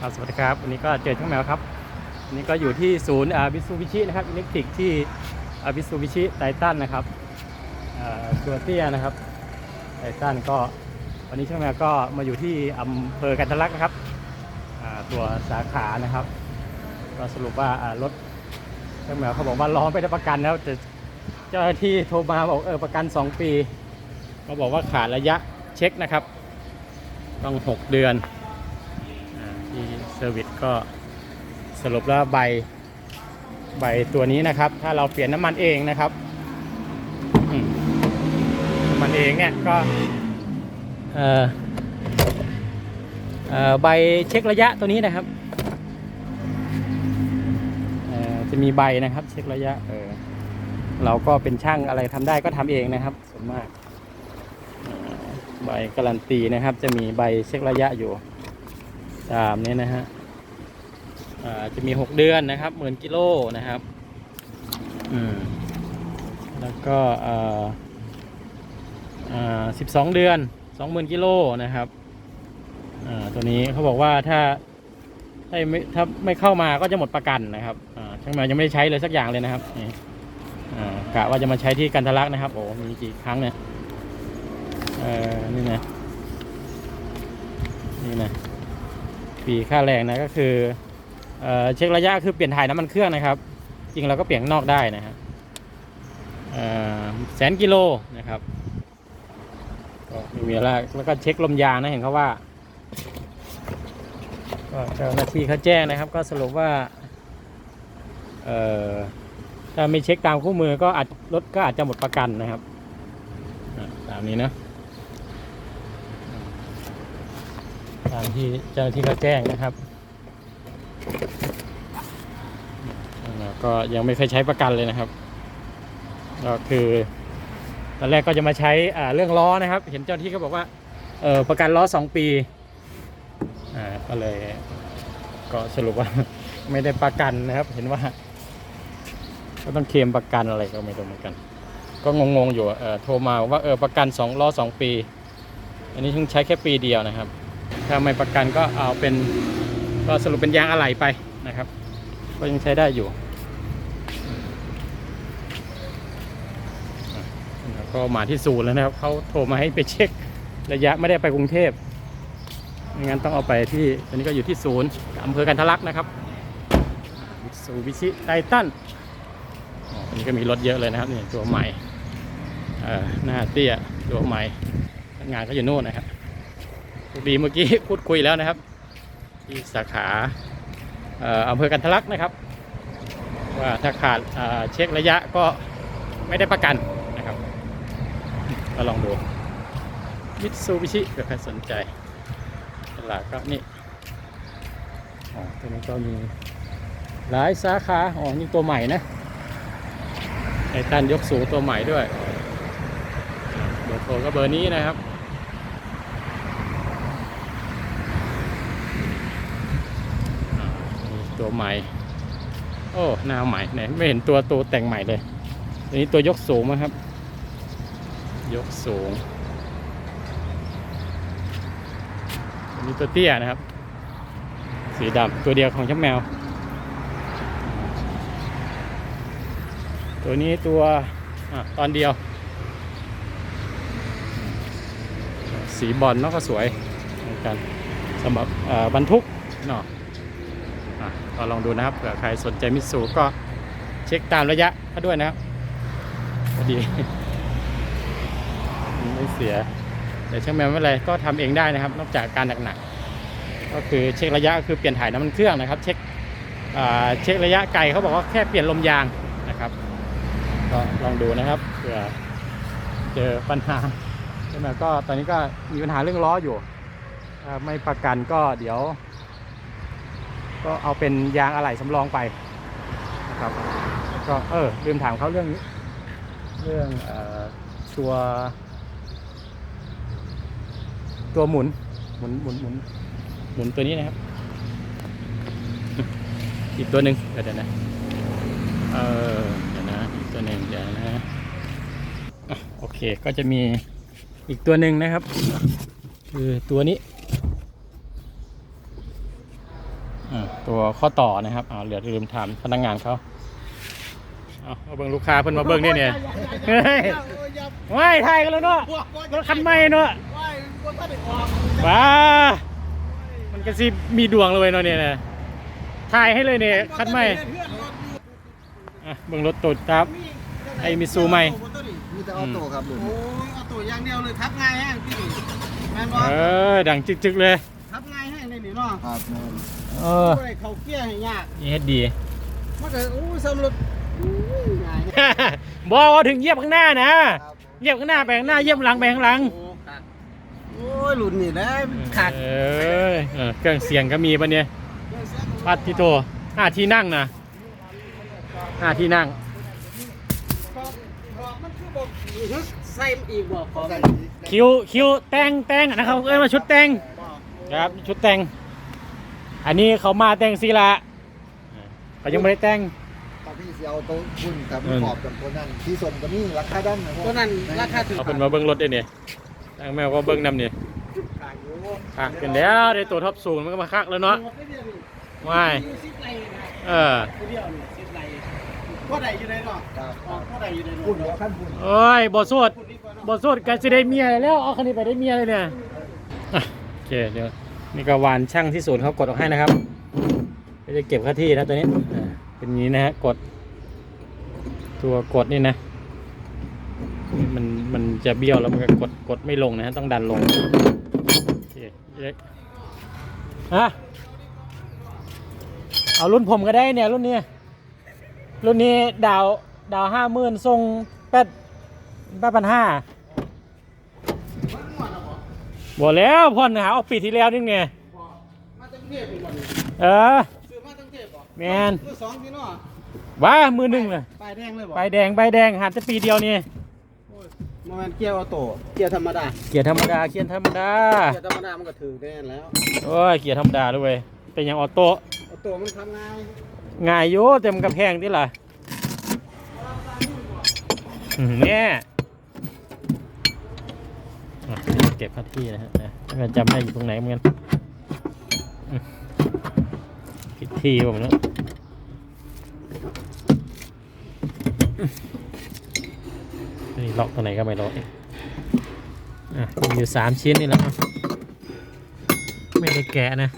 ครับสวัสดีครับ วันนี้ก็เจอช่างแมวครับวันนี้ก็อยู่ที่ศูนย์อาบิซูบิชินะครับอิเล็กทริกที่อาบิซูบิชิไททันนะครับตัวเตี้ยนะครับไททันก็วันนี้ช่างแมวก็มาอยู่ที่อำเภอกันทลักนะครับตัวสาขานะครับ ก็สรุปว่าอ่ารถช่างแมวเขาบอกว่าล้อไม่ได้ประกันแล้วแต่เจ้าหน้าที่โทรมาบอกเออประกัน 2 ปีเขาบอกว่าขาดระยะเช็คนะครับ ต้อง 6 เดือน ก็สรุปแล้วใบใบตัวนี้นะครับ ถ้าเราเปลี่ยนน้ำมันเองนะครับมน้ำมันเองเนี่ยก็ใบเช็คระยะตัวนี้นะครับจะมีใบนะครับ เช็คระยะเออเราก็เป็นช่างอะไรทำได้ก็ทำเองนะครับส่วนมากใบการันตีนะครับ จะมีใบเช็คระยะอยู่ตามนี้นะฮะ จะมี 6 เดือนนะครับหมื่นกิโลนะครับอืมแล้วก็สิบสองเดือนสองหมื่นกิโลนะครับตัวนี้เขาบอกว่าถ้าถ้าไม่ถ้าไม่เข้ามาก็จะหมดประกันนะครับอ่าช่างแมวยังไม่ได้ใช้เลยสักอย่างเลยนะครับกะว่าจะมาใช้ที่กันทะลักนะครับโอ้มีกี่ครั้งเนี่ยนี่นะนี่นะปีค่าแรงนะก็คือ เเช็คระยะคือเปลี่ยนถ่ายน้ำมันเครื่องนะครับ จริงเราก็เปลี่ยนข้างนอกได้นะฮะแสนกิโลนะครับก็ไม่มีอะไรแล้วก็เช็คลมยางนะเห็นเขาว่าก็เจ้าหน้าที่เขาแจ้งนะครับ ก็สรุปว่าเออถ้าไม่เช็คตามคู่มือก็อาจรถก็อาจจะหมดประกันนะครับตามนี้นะตามที่เจ้าหน้าที่เขาแจ้งนะครับแล้ว ก็ยังไม่เคยใช้ประกันเลยนะครับ ก็คือตอนแรกก็จะมาใช้เรื่องล้อนะครับ เห็นเจ้าที่เขาบอกว่าเออประกันล้อสองปีอ่าก็เลยก็สรุปว่าไม่ได้ประกันนะครับ เห็นว่า ก็ต้องเคลมประกันอะไรก็ไม่รู้เหมือนกัน ก็งงๆอยู่เออโทรมาว่าเออประกันสองล้อสองปี อันนี้เพิ่งใช้แค่ปีเดียวนะครับ ถ้าไม่ประกันก็เอาเป็นก็สรุปเป็นยางอะไหล่ไปนะครับ ก็ยังใช้ได้อยู่อะแล้ว ก็มาที่ศูนย์แล้วนะครับเขาโทรมาให้ไปเช็คระยะไม่ได้ไปกรุงเทพไม่งั้นต้องเอาไปที่ตอนนี้ก็อยู่ที่ศูนย์อำเภอกันทะลักนะครับซูบิชิไททันอันนี้ก็มีรถเยอะเลยนะครับนี่ตัวใหม่หน้าเตี้ยตัวใหม่งานก็อยู่โน่นนะครับดีเมื่อกี้พูดคุยแล้วนะครับที่สาขาอำเภอกันทะลักนะครับ ว่าถ้าขาดเช็คระยะก็ไม่ได้ประกัน ก็ลองดูมิตซูบิชิเผื่อใครสนใจตลาดก็นี่อ๋อตัวนี้ก็มีหลายสาขาอ๋อนี่ตัวใหม่นะไอตันยกสูงตัวใหม่ด้วยเบอร์โทรก็เบอร์นี้นะครับตัวใหม่ โอ้หน้าใหม่ไหนไม่เห็นตัวตัวแต่งใหม่เลยอันนี้ตัวยกสูงมั้งครับ ยกสูงอันนี้ตัวเตี้ยนะครับ สีดำตัวเดียวของช่างแมว ตัวนี้ตัวอตอนเดียว สีบอลเนาก็สวยเหมือนกันสำหรับบรรทุกเนาะก็ลองดูนะครับเผื่อใครสนใจมิตซูก็เช็คตามระยะเขาด้วยนะครับพอดี ไม่เสียแต่ช่างแมวไม่เป็นไรก็ทำเองได้นะครับ นอกจากการหนักๆก็คือเช็คระยะคือเปลี่ยนถ่ายน้ำมันเครื่องนะครับ เช็คเช็คระยะไกลเขาบอกว่าแค่เปลี่ยนลมยางนะครับก็ลองดูนะครับเผื่อเจอปัญหาใช่ไหมก็ตอนนี้ก็มีปัญหาเรื่องล้ออยู่ไม่ประกันก็เดี๋ยว ก็เอาเป็นยางอะไหล่สำรองไปนะครับแล้วก็เออลืมถามเขาเรื่องนี้เรื่องอตัว ตัวหมุน หมุนหมุนหมุนหมุนตัวนี้นะครับ อีกตัวหนึ่งเดี๋ยวเดี๋ยวนะเออเดี๋ยวนะอีกตัวหนึ่งเดี๋ยวนะอะโอเคก็จะมีอีกตัวหนึ่งนะครับ คือตัวนี้อ่าตัวข้อต่อนะครับอ่าเหลือลืมถามพนักงานเขาเอาเอาเบิ่งลูกค้าเพิ่นมาเบิ่งนี่เนี่ยเฮ้ยว้ายไทยกันแล้วเนาะรถคันใหม่เนาะ ว้ามันก็สิมีดวงเลยเนาะเนี่ยนะถ่ายให้เลยเนี่ยคันใหม่อะเบิ่งรถตูดครับ ไอ้มิซูใหม่มีแต่ออโต้ครับลุงโอ้ยเอาตัวอย่างเดียวเลยทับง่ายแห้งพี่แม่นบอเออดังจึกๆเลยทับง่ายแห้งในนี่เนาะครับแม่นเออบ่ได้เขาเกี้ยให้ยากนี่เฮ็ดดีมันก็โอ้ยสำรถอู้ยง่ายบอกว่าถึงเหยียบข้างหน้านะครับเหยียบข้างหน้าไปข้างหน้าเหยียบหลังไปข้างหลังโอ้ขาดโอ้ ยหลุดนี่แหละขาดเออเออเครื่องเสียงก็มีปะเนี่ยปัดที่โตห้าที่นั่งนะห้าที่นั่งมันคือบอกใส่อีกบอกของใส่คิวคิวแต่งแต่งนะครับเอ้ยมาชุดแต่งครับชุดแต่ง อันนี้เขามาแต่งศิลาเขายังไม่ได้แต่งตอนพี่เสียเอาโต๊ะคุณกับอืมขอบกับคนนั้นที่สมก็มีราคาด้านนะตัวนั้นราคาถึงเอาเป็นมาเบิ้งรถได้เนี่ยตั้งแมวก็เบิ้งนำเนี่ยขาย อยู่อะกันแล้วได้ตัวท็อปสูงมันก็มาคักแล้วเนาะหมดได้เดียวนี่ว้ายอยู่สิบไรนะเออตัวเดียวนี่สิบไรพ่อใดอยู่ในเนาะครับออกพ่อใดอยู่ในคุณเนาะหัวขั้นคุณโอ้ยบอสวดพูดดีกว่าเนาะบทสวดกันจะได้เมียแล้วเอาคันนี้ไปได้เมียเลยเนี่ยอะโอเคเดี๋ยวนี่ก็วานช่างที่ศูนย์เขากดออกให้นะครับก็จะเก็บค่าที่นะตัวนี้อ่าเป็นอย่างนี้นะฮะกด ตัวกดนี่นะนี่มันมันจะเบี้ยวแล้วมันก็กดกดไม่ลงนะฮะต้องดันลงโอเคเล็ก ฮะเอารุ่นผมก็ได้เนี่ยรุ่นนี้ รุ่นนี้ดาวดาวห้าหมื่นทรงแปดแปดพันห้าบอกแล้วพ่อนหาเอาปีที่แล้วนี่ไงมาตั้งเทพเป็นวันนี้เออซื้อมาตั้งเทพบ่แมนมือสองพี่เนาะว้ามือหนึ่งเลยป้ายแดงเลยบ่ใบแดงใบแดงหันจะปีเดียวนี่ โมเมนเกียร์ออโต้เกียร์ธรรมดา เกียร์ธรรมดาเกียร์ธรรมดาเกียร์ธรรมดามันก็ถือแน่นแล้ว โอ้ยเกียร์ธรรมดาด้วยเวยเป็นอย่างออโต้ออโต้มันทำง่ายง่ายโยเต็มนกระแพงที่ล่ะอืมเนี่ยอะเก็บพัดที่นะฮะนะไม่จำได้อยู่ตรงไหนเหมือนกันอืมผิดที่ผมเนอะ นี่ล็อกตัวไหนก็ไม่ล็อกอีกอะมีอยู่สามชิ้นนี่และอะไม่ได้แกะนะ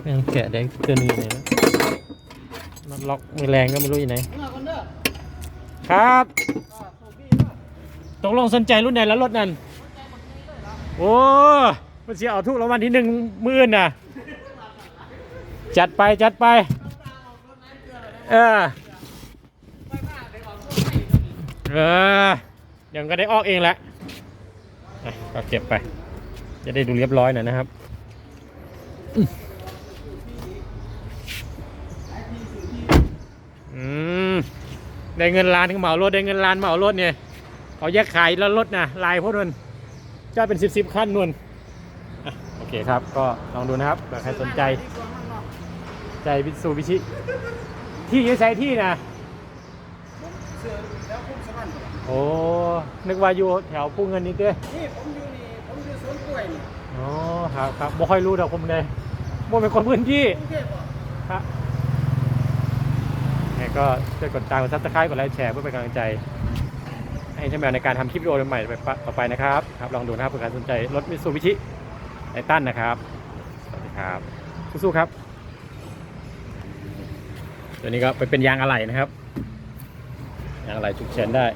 ไม่ต้องแกะได้เกินนี้เลยนะน็อตล็อกไม่แรงก็ไม่รู้อยู่ไหน ครับตกลงสนใจรุ่นไหนแล้วรถนั้นโอ้มันเสียเอาทุกรางวัลที่หนึ่งมื่นน่ะ จัดไปจัดไป เออ เออเดี๋ยวก็ได้ออกเองแหละก็เก็บไป จะได้ดูเรียบร้อยหน่อยนะครับอืมได้เงินล้านเหมารถได้เงินล้านเหมารถเนี่ยเขาแยกขายแล้วรถนะลายพวกนั้นจะเป็นสิบสิบขั้นนวลโอเคครับ ก็ลองดูนะครับเผื่อใครสนใจ ใจวิสูวิชิ ที่ยืใช้ที่นะ เสื้อแล้วคุ้มสมันโอ้นึกว่าอยู่แถวภูเงินนี่เด้นี่ผมอยู่นี่ผมอยู่สวนกล้วยนี่อ๋อครับครับบ่ค่อยรู้ดอกผมเลยบ่เป็นคนพื้นที่กรุงเทพบ่ครับยังไงก็ช่วยกดตามกดซับสไครต์กดไลค์แชร์เพื่อเป็นกำลังใจ ให้ช่างแมวในการทำคลิปวิดีโอใหม่ๆต่อไปนะครับครับลองดูนะครับเผื่อใครสนใจรถมิตซูบิชิไททันนะครับสวัสดีครับสู้ๆครับตัวนี้ก็ไปเป็นยางอะไหล่นะครับ ยางอะไรฉุกเฉินได้